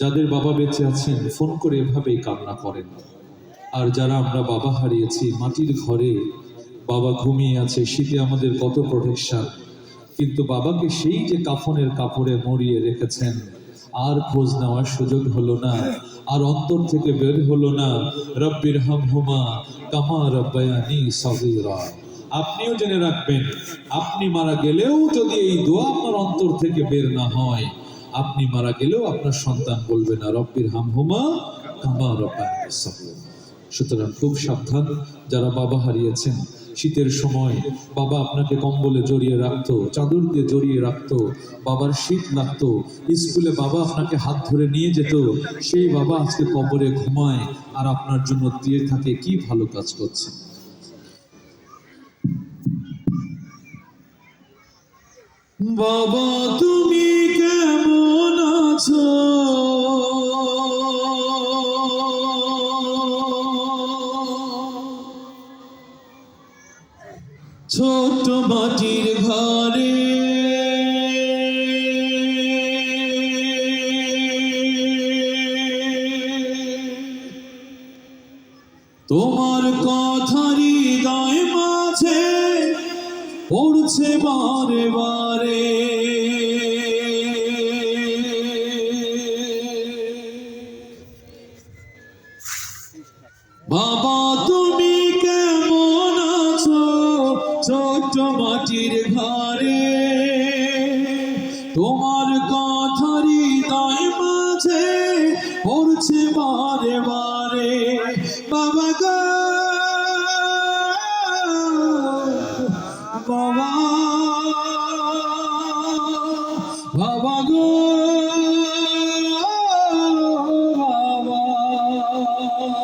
যাদের বাবা বেঁচে আছেন, ফোন করে এভাবেই কান্না করেন। আর যারা আমরা বাবা হারিয়েছি, মাটির ঘরে বাবা ঘুমিয়ে আছে, শীতে আমাদের কত প্রোটেকশন কিন্তু বাবাকে সেই যে কাফনের কাপড়ে মরিয়ে রেখেছেন, আর খোঁজ নেওয়ার সুযোগ হলো না, আর অন্তর থেকে বের হলো না, রব্বির হাম হুমা কামা রব্বায়ানি সগীরা। আপনিও জেনে রাখবেন, আপনি মারা গেলেও যদি এই দোয়া আপনার অন্তর থেকে বের না হয় আপনি মারা গেলেও আপনার সন্তান বলবে না, রব্বির হাম হুমা কামা রব্বায়ানি সুতরাং খুব সাবধান, যারা বাবা হারিয়েছেন, শীতের সময় বাবা আপনাকে কম্বলে জড়িয়ে রাখতো, চাদর দিয়ে জড়িয়ে রাখতো, বাবার শীত লাগতো, স্কুলে বাবা আপনাকে হাত ধরে নিয়ে যেত, সেই বাবা আজকে কবরে ঘুমায় আর আপনার জন্য দিয়ে থাকে কি ভালো কাজ করছে। বাবা তুমি ছোট মাটির ঘরে তোমার কথা হৃদয় মাঝে পড়ছে বারে বারে। বাবা, তুমি কেমন আছো? ছোট মাটির ঘরে তোমার কথা হৃদয় মাঝে পড়ছে বারে বারে। বাবা গো, বাবা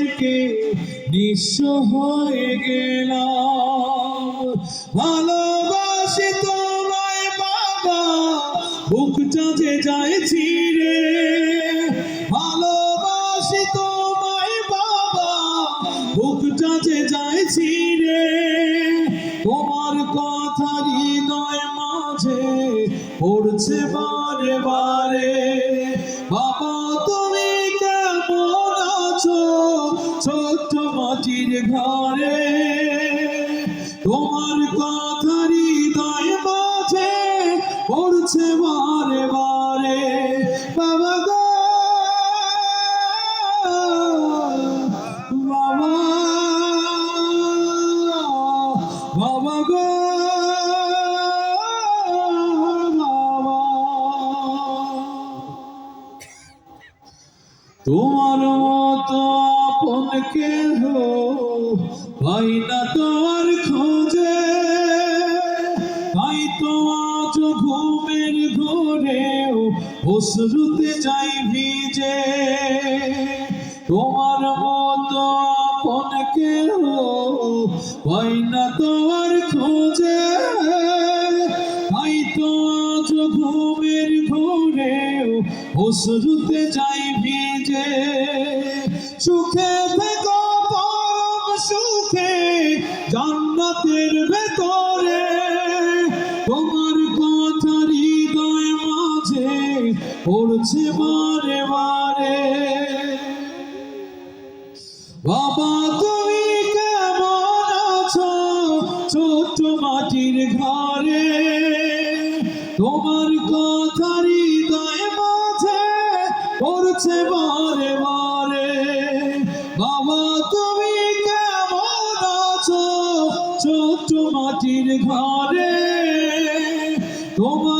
আজকে নিঃস্ব হয়ে গেলাম। ভালোবাসি তোমায় বাবা, বুকটা যে যায় ছিঁড়ে ভালোবাসি তোমায় বাবা, বুকটা যে যায় ছিঁড়ে তোমার কথা হৃদয় মাঝে পড়ছে বারে বারে। ছোট্ট ঘরে। তোমার কথা হৃদয় মাঝে পড়ছে বারে বারে। বাবা বাবা। তোমার মতো কেহ পাই না তোমার খোঁজে। তাই তো আজ ঘুমের ঘোরেও অশ্রুতে যাই ভিজে। তোমার মতো আপন কেহ পাই না তোমার খোঁজে। তাই তো আজ ঘুমের ঘোরেও অশ্রুতে যাই ভিজে। সুখে সুখে জান্নাতের ভেতরে তোমার কথা হৃদয় মাঝে পড়ছে বারে বারে। বাবা, তুমি কেমন আছো ছোট মাটির ঘরে? তোমার কথা হৃদয় মাঝে পড়ছে বারে ছোট মাটির ঘরে তোমার